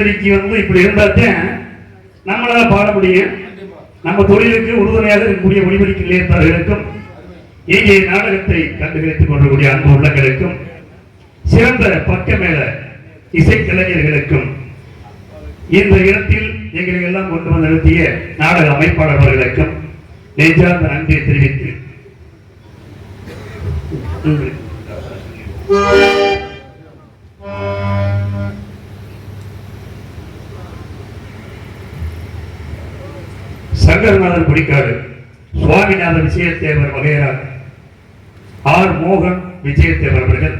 மிகச்சிறந்த வந்து இப்படி இருந்தாத்தான் நம்மளால பாட முடியும். நம்ம தொழிலுக்கு உறுதுணையாக இருக்கக்கூடிய ஒளிபெருக்கி நிலையத்தார்களுக்கும் இங்கே நாடகத்தை கண்டுகளித்துக் கொள்ளக்கூடிய அன்பு உள்ளங்களுக்கும் சிறந்த பக்க மேல இசைக்கலைஞர்களுக்கும் இந்த இடத்தில் எங்களை எல்லாம் கொண்டு வந்து நிறுத்திய நாடக அமைப்பாளர்களுக்கும் நெஞ்சார்ந்த நன்றியை தெரிவித்து ரங்கநாதன் சங்கரநாதன் சுவாமிநாதன் விஜயத்தேவர் வகையரா ஆர் மோகன் விஜயத்தேவர் அவர்கள்.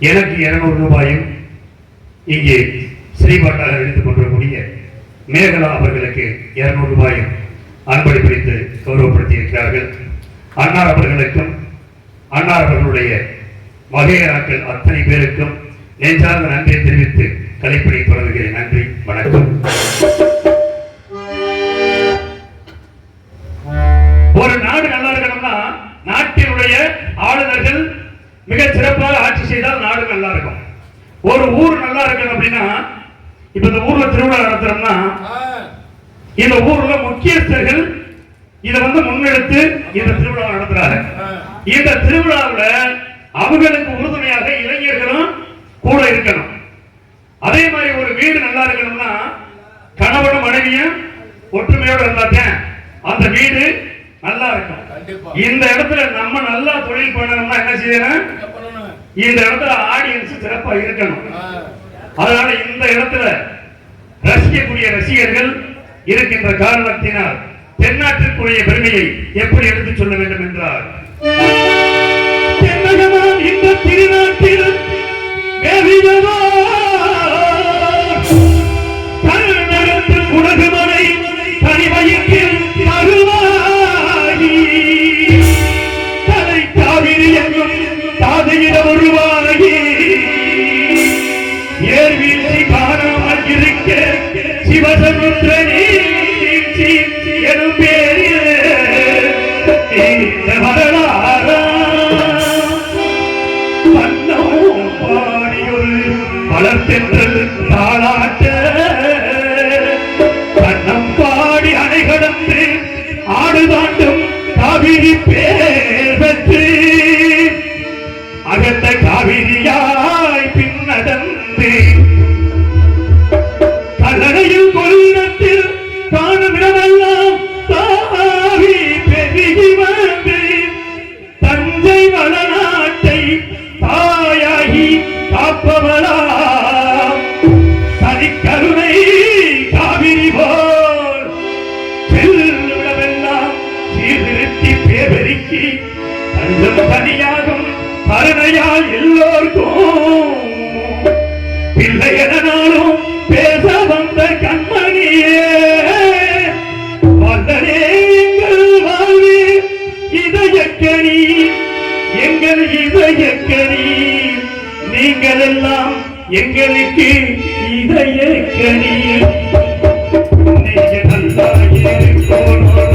எனக்கு இருநூறு ரூபாயும் இங்கே ஸ்ரீபாட்டாக எடுத்துக் கொண்டிருக்கக்கூடிய மேகலா அவர்களுக்கு இருநூறு ரூபாயும் அன்பளிப்பளித்து கௌரவப்படுத்தி இருக்கிறார்கள் அன்னார் அவர்களுக்கும் அன்னார் அவர்களுடைய வகையராக்கள் அத்தனை பேருக்கும் நெஞ்சார்ந்த நன்றியை தெரிவித்து கலைப்பணி தொடங்குகிறேன் நன்றி வணக்கம். மிக சிறப்பாக ஆட்சி செய்தால் நாடு நல்லா இருக்கும். ஒரு ஊர் நல்லா இருக்கணும் அப்படின்னா இப்ப இந்த ஊர்ல திருவிழா நடத்துறோம்னா இந்த ஊர்ல முக்கியஸ்தர்கள் இதை வந்து முன்னெடுத்து இந்த திருவிழா நடத்துறாங்க. இந்த திருவிழாவுல அவங்களுக்கு உறுதுணையாக இளைஞர்களும் கூட இருக்கணும். அதே மாதிரி ஒரு வீடு நல்லா இருக்கணும்னா கணவனும் மனைவியும் ஒற்றுமையோட இருந்தாத்தான் அந்த வீடு நல்லா இருக்கும். இந்த இடத்துல நம்ம நல்லா தொழில் பண்ணணும்னா என்ன செய்யணும்? இந்த இடத்துல ஆடியன்ஸ் சிறப்பா இருக்கணும். அதனால இந்த இடத்துல ரசிக்கக்கூடிய ரசிகர்கள் இருக்கின்ற காரணத்தினால் தென்னாட்டிற்குரிய பெருமையை எப்படி எடுத்துச் சொல்ல வேண்டும் என்றால் தென்னகமாம் இந்த திருநாட்டில் தாதையிட உருவாகி. ஏர்வீசி காணாமல் இருக்க சிவசமுத்திர நீட்சி எனும் பேரில் இந்த வரலாறா. வண்ணம் பாடியொரு வளர்த்தென்றல் தாளாட்ட. வண்ணம் பாடி அணை கடந்து காவிரி பே அகத்த எங்கள் நீங்கள் எல்லாம் எங்களுக்கு இதயக்கணி நீங்க நல்லா இருக்கணும்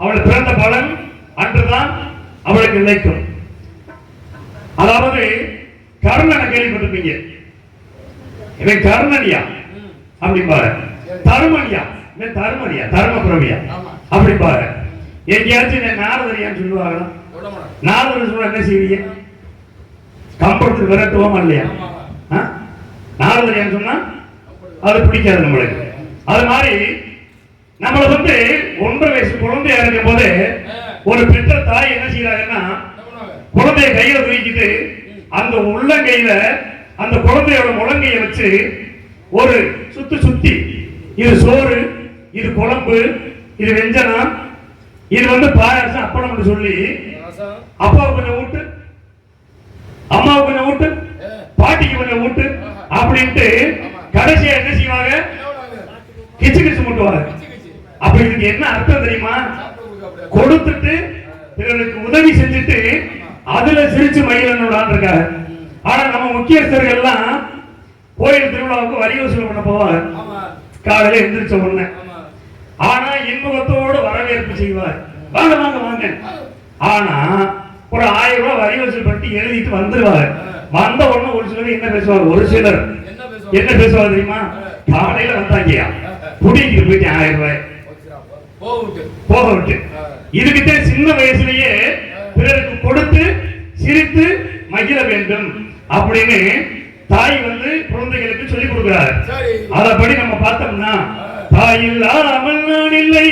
அவள் பிறந்த பலன் அன்றுதான் அவளுக்கு நிலைக்கும். அதாவது கர்ணனை கேள்விப்பட்டிருப்பீங்க. இவன் கர்ணனியா? அப்படிம்பாரு தருமனியா? இவன் தருமனியா? தர்மபுரமியா? அப்படிம்பாரு எங்கேயாச்சும் இந்த நாரதரியான்னு சொல்லுவாங்களா? நாரதர் சொல்ல என்ன செய்வீங்க? கம்பளத்துக்கு விரட்டுவோமா இல்லையா? ஆ? நாரதரியான்னு சொன்னா அது பிடிக்காது நம்மளுக்கு. அது மாதிரி நம்மள வந்து ஒன்றரை வயசு குழந்தையா இருக்கும் போது ஒரு பெற்ற தாய் என்ன செய்யறாங்கன்னா குழந்தைய கையில தூக்கிட்டு அந்த உள்ளங்கையில அந்த குழந்தையோட முழங்கைய வச்சு ஒரு சுத்து சுத்தி இது சோறு இது குழம்பு இது வெஞ்சனம் இது வந்து பாயாசம் அப்பளம் சொல்லி அப்பாவுக்கு கொஞ்சம் ஊட்டு அம்மாவுக்கு கொஞ்சம் ஊட்டு பாட்டிக்கு கொஞ்சம் ஊட்டு அப்படின்ட்டு கடைசியா என்ன செய்வாங்க? கிச்சு கிச்சு மூட்டுவாங்க. அப்ப இதுக்கு என்ன அர்த்தம் தெரியுமா? கொடுத்துட்டு பிறருக்கு உதவி செஞ்சுட்டு அதுல சிரிச்சு மகிழணும் இருக்காரு. ஆனா நம்ம முக்கியஸ்தர்கள் எல்லாம் கோயில் திருவிழாவுக்கு வரி வசூல் பண்ண போவாங்க. காலையில எந்திரிச்ச உடனே. ஆனா இன்முகத்தோடு வரவேற்பு செய்வார். வாங்க வாங்க வாங்க. ஆனா ஒரு ஆயிரம் ரூபாய் வரி வசூல் பண்ணிட்டு எழுதிட்டு வந்துருவாரு. வந்த உடனே ஒரு சிலர் என்ன பேசுவாங்க? ஒரு சிலர். என்ன பேசுவாங்க தெரியுமா? காலையில வந்தாங்கயா? புடிங்கிட்டு போயிட்டு ஆயிரம் ரூபாய். போக விட்டு இதுகிட்ட சின்ன வயசுலயே பிறருக்கு கொடுத்து சிரித்து மகிழ வேண்டும் அப்படின்னு தாய் வந்து குழந்தைகளுக்கு சொல்லிக் கொடுக்கிறார். சரி. அதப்படி நம்ம பார்த்தோம்னா தாய் இல்லாமல் நான் இல்லை.